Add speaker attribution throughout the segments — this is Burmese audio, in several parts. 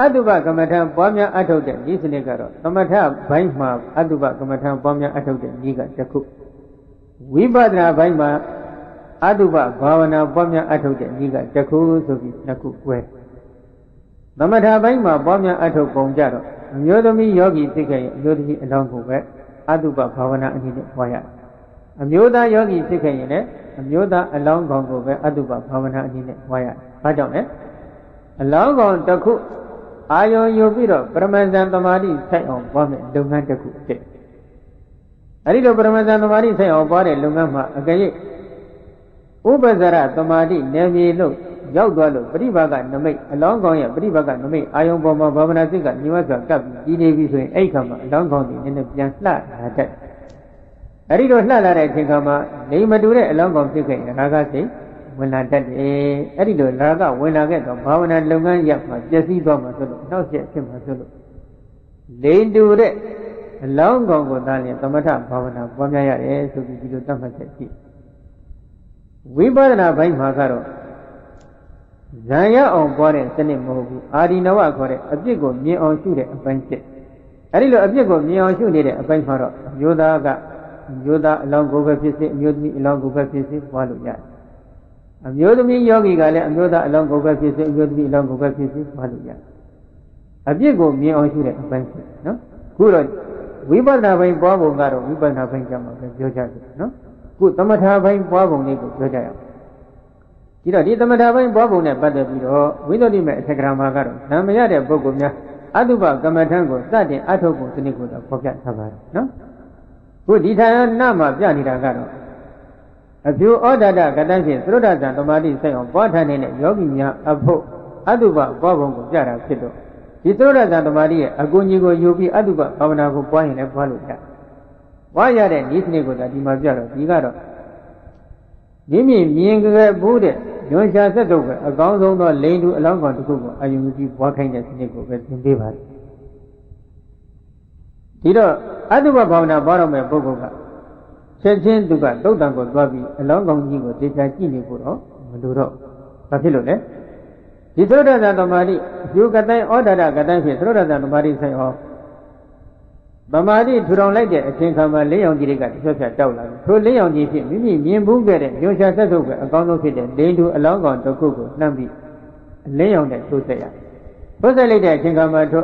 Speaker 1: အတုပကမ္မထံပွားများအထုတ်တဲ့ဤစနစ်ကတော့သမထဘိုင်းမှာအတုပကမ္မထံပွားများအထုတ်တဲ့ဤကတစ်ခုဝိပဿနာဘိုင်းမှာအတုပဘာဝနာပွားများအထုတ်တဲ့ဤကတစ်ခုဆိုပြီးနှစ်ခု꿰သမထဘိုင်းမှာပွားများအထုတ်ပုံကြတော့အမျိုးသမီးယောဂီသိခဲ့ရင်အမျိုးသမီးအလောင်းကိုပဲအတုပဘာဝနာအနေနဲ့ပွားရတယ်အမျိုးသားယောဂီဖြစ်ခဲ့ရင်လည်းအမျိုးသားအလောင်းကောင်ကိုပဲအတုပဘာဝနာအနေနဲ့ပွားရတယ်။ဘာကြောင့်လဲ။အလောင်းကောင်တစ်ခု အာယုံယူပြီးတော့ပရမဇန်သမာဓိဆိုင်အောင်ပွားမယ်လုပ်ငန်းတစ်ခုဖြစ်။အဲဒီလိုပရမဇန်သမာဓိဆိုင်အောင်ပွားတဲ့လုပ်ငန်းမှာအကရဲ့ဥပ္ပဇရသမာဓိနယ်မြေလို့ရောက်သွားလို့ပရိပါကနမိတ်အလောင်းကောင်ရဲ့ပရိပါကနမိတ်အာယုံပေါ်မှာဘာဝနာစိတ်ကညီမစွာကပ်ပြီးကြီးနေပြီဆိုရင်အဲ့ခါမှာအလောင်းကောင်တွေနည်းနည်းပြန်လှလာတတ်အဲ့ဒီတော့လှလာတဲ့အချိန်ခါမှာနေမတူတဲ့အလောင်းကောင်ဖြစ်ခဲ့ရင်ရာဂစိတ် ဝင်လာတတ်တယ်အဲ့ဒီလိုရာဂဝင်လာခဲ့တော့ဘာဝနာလုပ်ငန်းရပ်မှာပျက်စီးသွားမှာဆိုလို့နှောက်ယှက်ဖြစ်မှာဆိုလို့လိန်တူတဲ့အလောင်းကောင်ကိုသာလျှင်သမထဘာဝနာပွားများရတယ်ဆိုပြီးဒီလိုသတ်မှတ်ချက်ရှိဝိပဿနာဘိုင်းမှာကတော့ဇံရအောင်ပွားတဲ့စနစ်မဟုတ်ဘူးအာဒီနဝခေါ်တဲ့အပြစ်ကိုမြင်အောင်ရှုတဲ့အပိုင်းဖြစ်အဲဒီလိုအပြစ်ကိုမြင်အောင်ရှုနေတဲ့အပိုင်းမှာတော့အမျိုးသားကအမျိုးသားအလောင်းကိုပဲဖြစ်စေအမျိုးသမီးအလောင်းကိုပဲဖြစ်စေပွားလို့ရတယ် အမျိုးသမီးယောဂီကလည်းအမျိုးသားအလောင်းကိုပဲဖြစ်စေအမျိုးသမီးအလောင်းကိုပဲဖြစ်စေပွားလို့ရတယ်အပြစ်ကိုမြင်အောင်ရှုတဲ့အပိုင်းဖြစ်နော်ခုတော့ဝိပဿနာပိုင်းပွားပုံကတော့ဝိပဿနာပိုင်းကြမှာပဲပြောကြတယ်နော်ခုသမထပိုင်းပွားပုံလေးကိုပြောကြရအောင်ဒီတော့ဒီသမထပိုင်းပွားပုံနဲ့ပတ်သက်ပြီးတော့ဝိသုဒ္ဓိမေအထက်ကရာမှာကတော့နာမရတဲ့ပုဂ္ဂိုလ်များအတုပကမ္မထံကိုစတင်အထုတ်ဖို့စနစ်ကိုတော့ဖော်ပြထားပါတယ်နော်ခုဒီဌာနမှာပြနေတာကတော့ အဖြူဩဒတကတန်းဖြင့်သရုဒ္ဒဇံတမာတိဆိုင်အောင်ပွားထားနေတဲ့ယောဂီများအဖို့အတုပပွားပုံကိုပြတာဖြစ်တော့ဒီသရုဒ္ဒဇံတမာတိရဲ့အကူအညီကိုယူပြီးအတုပဘာဝနာကိုပွားရင်လည်းပွားလို့ရတယ်။ပွားရတဲ့ဤစနစ်ကိုသာဒီမှာပြတော့ဒီကတော့မိမိမြင်ကြဘူးတဲ့ညွန်ရှာဆက်တော့ပဲအကောင်းဆုံးသောလိန်တူအလောင်းကောင်တစ်ခုကိုအယုံကြည့်ပွားခိုင်းတဲ့စနစ်ကိုပဲသင်ပေးပါတယ်ဒီတော့အတုပဘာဝနာပွားတော့မဲ့ပုဂ္ဂိုလ်က ချက်ချင်းသူကတုတ်တံကိုသွားပြီးအလောင်းကောင်ကြီးကိုတေချာကြည့်နေဖို့တော့မလိုတော့ဘာဖြစ်လို့လဲဒီသုဒ္ဓဇာတမာတိအကျိုးကတိုင်းဩဒါဒကတိုင်းဖြင့်သုဒ္ဓဇာတမာတိဆိုင်ဟောဗမာတိထူထောင်လိုက်တဲ့အချိန်ခါမှာလေးရောင်ကြီးတွေကတစ်ချက်ဖြတ်တောက်လာတယ်။ထိုလေးရောင်ကြီးဖြင့်မိမိမြင်ဘူးခဲ့တဲ့ညွှန်ရှာဆက်ထုတ်ပဲအကောင်းဆုံးဖြစ်တဲ့လိန်တူအလောင်းကောင်တစ်ခုကိုနှမ်းပြီးလေးရောင်နဲ့ထိုးဆက်ရ။ထိုးဆက်လိုက်တဲ့အချိန်ခါမှာထို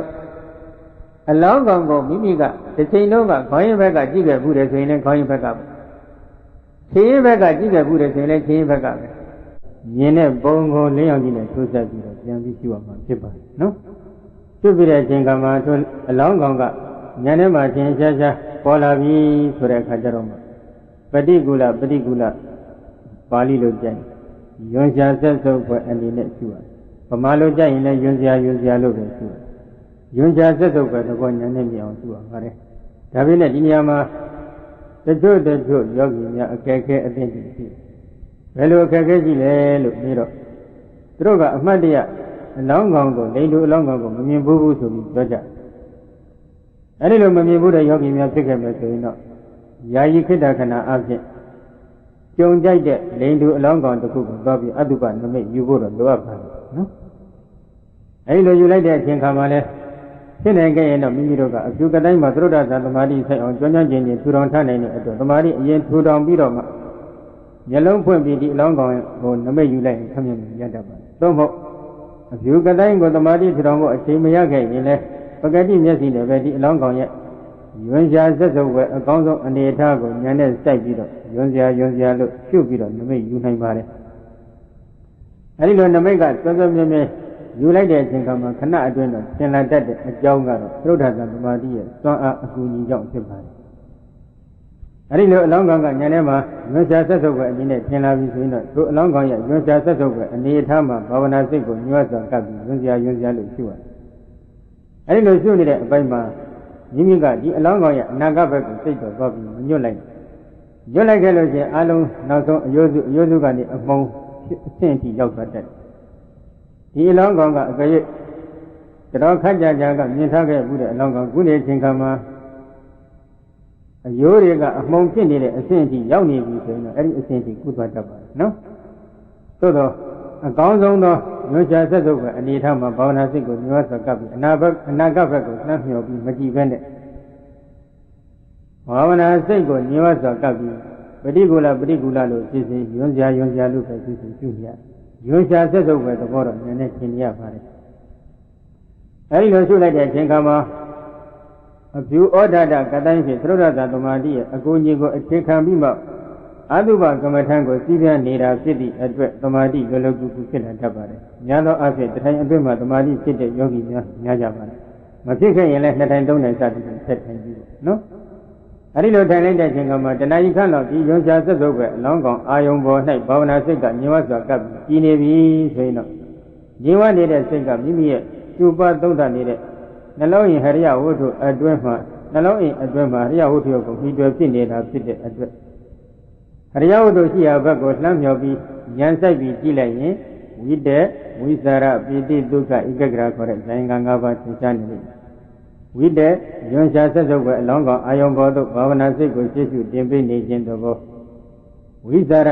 Speaker 1: အလောင်းကောင်ကိုမိမိကတစ်ချိန်လုံးကခေါင်းရင်ဘက်ကကြည့်ခဲ့ဘူးတယ်ဆိုရင်လည်းခေါင်းရင်ဘက်ကပဲ။ခြေရင်ဘက်ကကြည့်ခဲ့ဘူးတယ်ဆိုရင်လည်းခြေရင်ဘက်ကပဲ။မြင်တဲ့ပုံကိုလေးရောင်ကြီးနဲ့ထိုးဆက်ပြီးတော့ပြန်ပြီးရှုရမှာဖြစ်ပါတယ်နော်။ရှုပြီးတဲ့အချိန်ခါမှာထိုအလောင်းကောင်ကဉာဏ်ထဲမှာသင်ရှားရှားပေါ်လာပြီဆိုတဲ့အခါကျတော့ပฏิကူလပฏิကူလပါဠိလိုကြိုက်ယွန်ရှာဆက်ဆုပ်ဖွယ်အနေနဲ့ရှိရတယ်။ဗမာလိုကြိုက်ရင်လည်းယွန်ရှာယွန်ရှာလို့ပဲရှိရတ ယ်။ယွန်ရှာဆက်ဆုပ်ပဲတော့ဉာဏ်နဲ့မြင်အောင်ရှိရပါတယ်။ဒါပေမဲ့ဒီနေရာမှာတချို့တချို့ယောဂီများအခက်အခဲအသိဉာဏ်ရှိဘယ်လိုအခက်အခဲရှိလဲလို့ပြီးတော့သူတို့ကအမှတ်တရအလောင်းကောင်ကိုလိန်တူအလောင်းကောင်ကိုမမြင်ဘူးဘူးဆိုပြီးပြောကြတယ်အဲ့ဒီလိုမမြင်ဘူးတဲ့ယောဂီများဖြစ်ခဲ့မယ်ဆိုရင်တော့ယာယီခိတ္တခဏအဖြစ်ကြုံကြိုက်တဲ့လိန်တူအလောင်းကောင်တစ်ခုကိုသွားပြီးအတုပနမိတ်ယူဖို့တော့လိုအပ်ပါတယ်နော်အဲ့ဒီလိုယူလိုက်တဲ့အချိန်ခါမှာလဲ ဖြစ်နိုင်ခဲ့ရင်တော့မိမိတို့ကအပြုကတိုင်းမှာသရုဒ္ဒဇာသမာဓိဆိုင်အောင်ကြွမ်းကြမ်းခြင်းနဲ့ထူထောင်ထားနိုင်တဲ့အတွက်သမာဓိအရင်ထူထောင်ပြီးတော့မှမျက်လုံးဖွင့်ပြီးဒီအလောင်းကောင်ကိုနမိတ်ယူလိုက်ရင်ခမျက်မြင်ရတတ်ပါတယ်သို့မဟုတ်အပြုကတိုင်းကိုသမာဓိထူထောင်ဖို့အချိန်မရခဲ့ရင်လည်းပကတိမျက်စိနဲ့ပဲဒီအလောင်းကောင်ရဲ့ယွန်ရှာဆက်စုပ်ပဲအကောင်းဆုံးအနေအထားကိုဉာဏ်နဲ့စိုက်ပြီးတော့ယွန်ရှာယွန်ရှာလို့ရှုပြီးတော့နမိတ်ယူနိုင်ပါတယ်အဲဒီလိုနမိတ်ကစောစောမြဲမြဲ ယူလိုက်တဲ့အချိန်ကမှခဏအတွင်းတော့သင်လာတတ်တဲ့အကြောင်းကတော့သုဒ္ဓဇာသမာဓိရဲ့သွမ်းအားအကူအညီကြောင့်ဖြစ်ပါတယ်အဲဒီလိုအလောင်းကောင်ကဉာဏ်ထဲမှာယွန်ရှာဆက်စုပ်ပဲအနေနဲ့သင်လာပြီဆိုရင်တော့သူအလောင်းကောင်ရဲ့ယွန်ရှာဆက်စုပ်ပဲအနေအထားမှာဘာဝနာစိတ်ကိုညွှတ်စွာကပ်ပြီးယွန်ရှာယွန်ရှာလို့ရှုရတယ်အဲဒီလိုရှုနေတဲ့အပိုင်းမှာမိမိကဒီအလောင်းကောင်ရဲ့အနာဂတ်ဘက်ကိုစိတ်တော်သွားပြီးညွတ်လိုက်ညွတ်လိုက်ခဲ့လို့ချင်းအလုံးနောက်ဆုံးအယုစုအယုစုကနေအမုံအဆင့်အထိရောက်သွားတတ် ဒီအလောင်းကောင်ကအကြိတ်တော်ခက်ကြကြကမြင်ထားခဲ့ဘူးတဲ့အလောင်းကောင်ခုနေချင်းခါမှာအယိုးတွေကအမုံဖြစ်နေတဲ့အဆင့်အထိရောက်နေပြီဆိုရင်တော့အဲ့ဒီအဆင့်အထိကုသတတ်ပါတယ်နော်သို့တော့အကောင်းဆုံးသောညွှန်ရှာဆက်စုပ်ပဲအနေထားမှာဘာဝနာစိတ်ကိုညွှန်ဆောကပ်ပြီးအနာဘက်အနာဂတ်ဘက်ကိုနှမ်းမြော်ပြီးမကြည့်ဘဲနဲ့ဘာဝနာစိတ်ကိုညွှန်ဆောကပ်ပြီးပฏิကူလပฏิကူလလို့ဖြစ်စေယွန်းစရာယွန်းစရာလို့ပဲဖြစ်စေပြုရယွ န်းရှာဆက်စုပ်ပဲသဘောတော့နည်းနည်းရှင်းရပါတယ်အဲဒီလိုရှုလိုက်တဲ့အချိန်ခါမှာအဖြူဩဒဒကတိုင်းဖြင့်သရုဒ္ဒသာသမာတိရဲ့အကူအညီကိုအခြေခံပြီးမှအတုပကမ္မထံကိုစီးပြနေတာဖြစ်သည့်အတွက်သမာဓိလောလောကူကူဖြစ်လာတတ်ပါတယ်။ညာသောအဖြစ်တထိုင်အတွင်းမှာသမာဓိဖြစ်တဲ့ယောဂီများများကြပါတယ်။မဖြစ်ခဲ့ရင်လည်းနှစ်ထိုင်သုံးထိုင်စသည်ဖြင့်ဆက်ထိုင်ပြီးပေါ့နော်။ အဲဒီလိုထိုင်လိုက်တဲ့အချိန်ကမှတဏှာကြီးခန့်တော့ဒီယွန်ရှာဆက်စုပ်ပဲအလောင်းကောင်အာယုံပေါ်၌ဘာဝနာစိတ်ကညင်ဝစွာကပ်ပြီးကြီးနေပြီဆိုရင်တော့ညင်ဝနေတဲ့စိတ်ကမိမိရဲ့ကျူပသုံးတာနေတဲ့နှလုံးရင်ဟရိယဝတ္ထုအတွင်းမှာနှလုံးအိမ်အတွင်းမှာဟရိယဝတ္ထုကိုပြီးတွယ်ဖြစ်နေတာဖြစ်တဲ့အတွက်အရိယဝတ္ထုရှိရာဘက်ကိုလှမ်းမြော်ပြီးဉာဏ်စိုက်ပြီးကြည့်လိုက်ရင်ဝိတေဝိသရပိတိဒုက္ခဧကဂရခေါ်တဲ့ဇိုင်က၅ပါးသင်ရှားနေလိမ့်မယ် ဝိတေယွန်ရှာဆက်စုပ်ပဲအလောင်းကောင်အာယုံဘောသို့ဘာဝနာစိတ်ကိုရှေ့ရှုတင်ပေးနေခြင်းတို့ဘောဝိသရ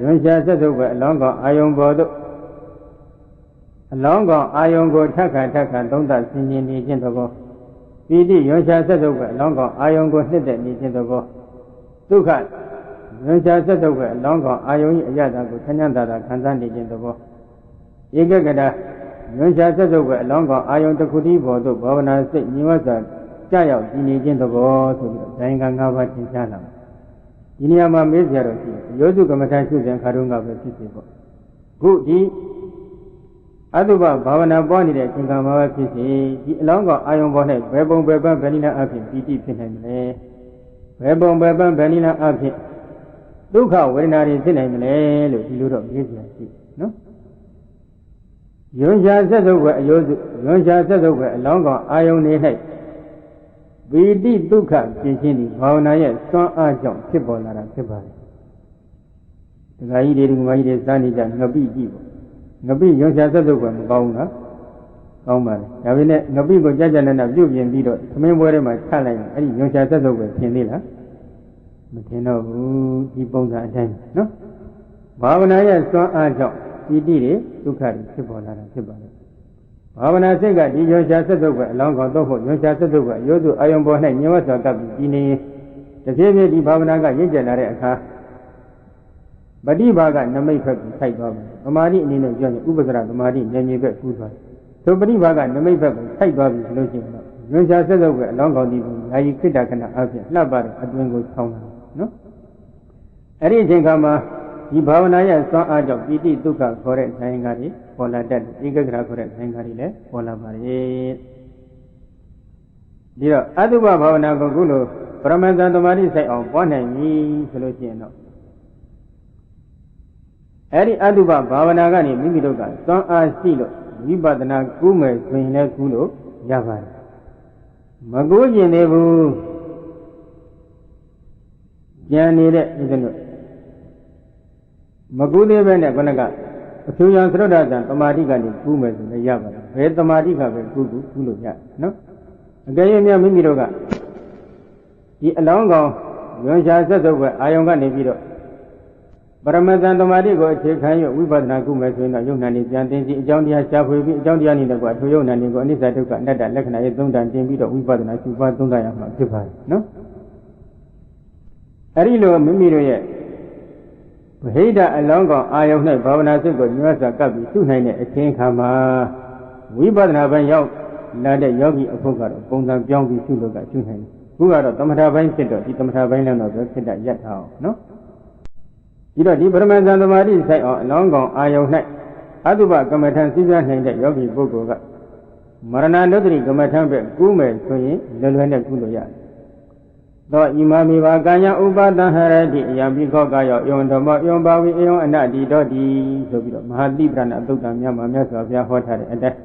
Speaker 1: ယွန်ရှာဆက်စုပ်ပဲအလောင်းကောင်အာယုံဘောသို့အလောင်းကောင်အာယုံကိုထက်ခါထက်ခါသုံးသဆင်ခြင်နေခြင်းတို့ဘောပိတိယွန်ရှာဆက်စုပ်ပဲအလောင်းကောင်အာယုံကိုနှစ်သက်နေခြင်းတို့ဘောဒုက္ခဉာဏ်ချဆက်တုပ်ပဲအလောင်းကောင်အာယုံကြီးအရသာကိုခဏတာတာခံစားနေခြင်းသဘောဧကကတာ ဉာဏ်ချဆက်တုပ်ပဲအလောင်းကောင်အာယုံတစ်ခုတည်းပေါ်သို့ဘာဝနာစိတ်ညီဝတ်စွာကြောက်ရောက်ကြည်နေခြင်းသဘောဆိုပြီးတော့ဇိုင်က၅ပါးသင်ရှားလာဒီနေရာမှာမေးကြတော့ရှိရောစုကမ္မထာရှုစဉ်ခါတုန်းကပဲဖြစ်စေပေါ့ခုဒီအတုပဘာဝနာပွားနေတဲ့အချိန်ကမှာပဲဖြစ်စေဒီအလောင်းကောင်အာယုံပေါ်၌ဘယ်ပုံဘယ်ပန်းဘယ်နည်းအဖြစ်ပီတိဖြစ်နိုင်မလဲဘယ်ပုံဘယ်ပန်းဘယ်နည်းအဖြစ်ဒုက္ခဝေဒနာတွေဖြစ်နိုင်မလဲလို့ဒီလိုတော့မေးကြရှိနော် ယွန်ရှာဆက်စုပ်ပဲအယောစုယွန်ရှာဆက်စုပ်ပဲအလောင်းကောင်အာယုန်နေ၌ဗီတိဒုက္ခဖြစ်ခြင်းဒီဘာဝနာရဲ့စွမ်းအားကြောင့်ဖြစ်ပေါ်လာတာဖြစ်ပါတယ်ဒကာကြီးတွေဒကာကြီးတွေစားနေကြငပိကြည့်ပေါ့ငပိယွန်ရှာဆက်စုပ်ပဲမကောင်းဘူးနော်ကောင်းပါလေဒါပေမဲ့ငပိကိုကြကြနနပြုတ်ပြင်ပြီးတော့သမင်းပွဲထဲမှာချလိုက်ရင်အဲ့ဒီယွန်ရှာဆက်စုပ်ပဲပြင်သေးလားမထင်တော့ဘူးဒီပုံစံအတိုင်းနော်ဘာဝနာရဲ့စွမ်းအားကြောင့် ပီတိတွေဒုက္ခတွေဖြစ်ပေါ်လာတာဖြစ်ပါလေဘာဝနာစိတ်ကဒီရောရှာဆက်စုပ်ပဲအလောင်းကောင်တော့ဖို့ရောရှာဆက်စုပ်ပဲရိုးစုအာယုံပေါ်၌ညဝတ်စွာကပ်ပြီးဒီနေတဖြည်းဖြည်းဒီဘာဝနာကရင့်ကျက်လာတဲ့အခါပฏิဘာကနမိတ်ဖက်ကိုထိုက်သွားမယ်။သမာဓိအနေနဲ့ပြောရင်ဥပ္ပစရသမာဓိဉာဏ်ကြီးဘက်ကူးသွားတယ်။သို့ပฏิဘာကနမိတ်ဖက်ကိုထိုက်သွားပြီလို့ရှိရင်တော့ညွန်ရှာဆက်စုပ်ပဲအလောင်းကောင်ဒီကိုယာယီခိတ္တခဏအပြင်လှပ်ပါတဲ့အတွင်းကိုဆောင်းလာနော်အဲ့ဒီအချိန်ခါမှာ ဒီဘာဝနာရဲ့စွမ်းအားကြောင့်ပိဋိဒုက္ခခေါ်တဲ့ဆိုင်ကားတွေပေါ်လာတတ်တယ်ဧကဂရခေါ်တဲ့ဆိုင်ကားတွေလည်းပေါ်လာပါရဲ့ဒီတော့အတုပဘာဝနာကိုခုလိုပရမဇန်သမာဓိဆိုင်အောင်ပွားနိုင်ပြီဆိုလို့ရှိရင်တော့အဲ့ဒီအတုပဘာဝနာကနေမိမိတို့ကစွမ်းအားရှိလို့ဝိပဿနာကူးမယ်ဆိုရင်လည်းကူးလို့ရပါတယ်မကူးကျင်သေးဘူးကြံနေတဲ့ဥစ္စလို့ မကူသေးပဲနဲ့ခொနကအဖြူရောင်သရဒ္ဒဇံတမာတိကနေကူးမယ်ဆိုလည်းရပါတယ်ဘယ်တမာတိကပဲကူးကူးကူးလို့ရနော်အကယ်၍များမိမိတို့ကဒီအလောင်းကောင်ရွန်ရှာဆက်စုပ်ပဲအာယုံကနေပြီးတော့ပရမဇန်တမာတိကိုအခြေခံရဝိပဿနာကုမယ်ဆိုရင်တော့ယုံနာနေပြန်သိစီအကြောင်းတရားရှားဖွေပြီးအကြောင်းတရားနေတဲ့ကွာထိုယုံနာနေကိုအနိစ္စဒုက္ခအနတ္တလက္ခဏာရဲ့သုံးတန်တင်ပြီးတော့ဝိပဿနာရှုပါသုံးတန်ရမှာဖြစ်ပါတယ်နော်အဲ့ဒီလိုမိမိတို့ရဲ့ ဗဟိတအလောင်းကောင်အာယုန်၌ဘာဝနာစိတ်ကိုညွှန်စွာကပ်ပြီးရှုနိုင်တဲ့အချိန်ခါမှာဝိပဿနာပိုင်းရောက်လာတဲ့ယောဂီအဖို့ကတော့ပုံစံပြောင်းပြီးရှုလို့ကရှုနိုင်တယ်ခုကတော့သမထပိုင်းဖြစ်တော့ဒီသမထပိုင်းလည်းတော့ပဲဖြစ်တတ်ရထားအောင်နော်ဒီတော့ဒီပရမဇန်သမာဓိဆိုင်အောင်အလောင်းကောင်အာယုန်၌အတုပကမ္မထံစိပြနိုင်တဲ့ယောဂီပုဂ္ဂိုလ်ကမရဏနုတ္တိကမ္မထံပဲကူးမယ်ဆိုရင်လွယ်လွယ်နဲ့ကူးလို့ရတယ် သောဣမမိဘာကာယဥပါဒံဟရတိအယံပိခောကာယောယုံဓမ္မယုံပါဝိအယုံအနတိတောတိဆိုပြီးတော့မဟာတိပရဏအသုတ်တံမြတ်မှာမြတ်စွာဘုရားဟောထားတဲ့အတိုင်း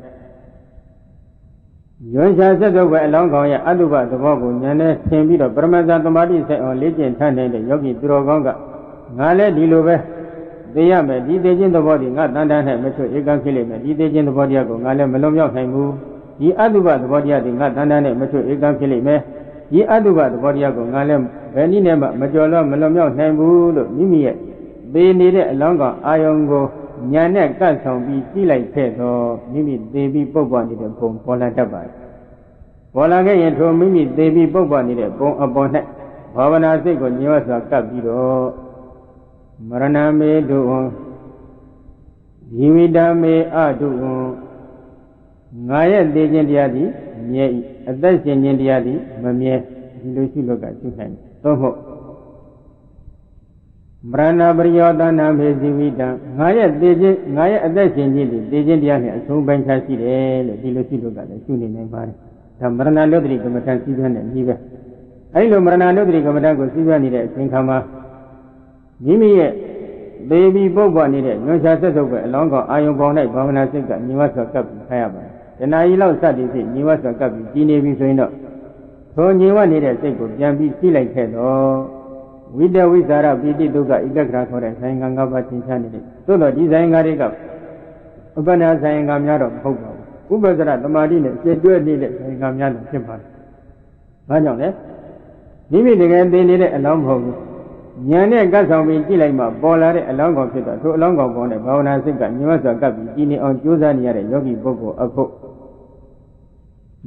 Speaker 1: ယွန်ရှာဆက်တော့ပဲအလောင်းကောင်ရဲ့အတုပသဘောကိုဉာဏ်နဲ့သင်ပြီးတော့ပရမဇ္ဇသမာဓိဆက်အောင်လေ့ကျင့်ထားနေတဲ့ယောဂီသူတော်ကောင်းကငါလည်းဒီလိုပဲသိရမယ်ဒီသိခြင်းသဘောဒီငါတန်တန်းနဲ့မချွတ်ဧကံဖြစ်လိမ့်မယ်ဒီသိခြင်းသဘောတရားကိုငါလည်းမလွန်မြောက်နိုင်ဘူးဒီအတုပသဘောတရားဒီငါတန်တန်းနဲ့မချွတ်ဧကံဖြစ်လိမ့်မယ် ဒီအတုပသဘောတရားကိုငါလည်းဘယ်နည်းနဲ့မှမကြော်လို့မလွန်မြောက်နိုင်ဘူးလို့မိမိရဲ့သေနေတဲ့အလောင်းကောင်အာယုံကိုညာနဲ့ကတ်ဆောင်ပြီးကြည့်လိုက်ခဲ့တော့မိမိသေပြီးပုတ်ပွားနေတဲ့ဘုံပေါ်လာတတ်ပါတယ်ပေါ်လာခဲ့ရင်ထိုမိမိသေပြီးပုတ်ပွားနေတဲ့ဘုံအပေါ်၌ဘာဝနာစိတ်ကိုညှိဝစွာကပ်ပြီးတော့မရဏမေတုံဇီဝိတမေအတုံ ငါရဲ့သေခြင်းတရားသည်မြဲ၏အသက်ရှင်ခြင်းတရားသည်မမြဲဒီလိုရှိလို့ကရှိနိုင်တယ်သို့မဟုတ်မရဏပရိယောသနာမေဇီဝိတံငါရဲ့သေခြင်းငါရဲ့အသက်ရှင်ခြင်းသည်သေခြင်းတရားနဲ့အဆုံးပိုင်းခြားရှိတယ်လို့ဒီလိုရှိလို့ကလည်းရှိနေနိုင်ပါတယ်ဒါမရဏလုတ္တိကမ္မထံစည်းပြတဲ့ဤပဲအဲဒီလိုမရဏလုတ္တိကမ္မထံကိုစည်းပြနေတဲ့အချိန်ခါမှာမိမိရဲ့သေပြီးပုတ်ပွားနေတဲ့ညွန်ချဆက်ဆုပ်ပဲအလောင်းကောင်အာယုံပေါင်း၌ဘာဝနာစိတ်ကညီဝတ်စွာကပ်ပြီးခိုင်းရပါတယ် တဏှာကြီးလောက်စသည်ဖြင့်ညီဝတ်စွာကပ်ပြီးကြီးနေပြီဆိုရင်တော့ထိုညီဝတ်နေတဲ့စိတ်ကိုပြန်ပြီးကြည့်လိုက်ခဲ့တော့ဝိတဝိသရပိတိဒုက္ခဣလက္ခဏခေါ်တဲ့ဆိုင်ငံ၅ပါးသင်္ချာနေတယ်သို့တော့ဒီဆိုင်ငံတွေကဥပ္ပနာဆိုင်ငံများတော့မဟုတ်ပါဘူးဥပ္ပဇရတမာတိနဲ့ပြည့်တွဲနေတဲ့ဆိုင်ငံများလည်းဖြစ်ပါတယ်။ဘာကြောင့်လဲမိမိတကယ်သိနေတဲ့အလောင်းမဟုတ်ဘူးဉာဏ်နဲ့ကပ်ဆောင်ပြီးကြည့်လိုက်မှပေါ်လာတဲ့အလောင်းကောင်ဖြစ်တော့ထိုအလောင်းကောင်ပေါ်တဲ့ဘာဝနာစိတ်ကညီမစွာကပ်ပြီးကြည်နေအောင်ကြိုးစားနေရတဲ့ယောဂီပုဂ္ဂိုလ်အဖို့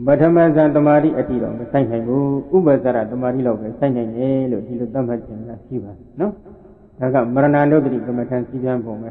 Speaker 1: ပထမဇန်တမာတိအတိတော့မဆိုင်နိုင်ဘူးဥပ္ပဇရတမာတိလောက်ပဲဆိုင်နိုင်တယ်လို့ဒီလိုသတ်မှတ်ခြင်းကရှိပါတယ်နော်ဒါကမရဏနုဒတိကမ္မထံစီပြန်ပုံပဲ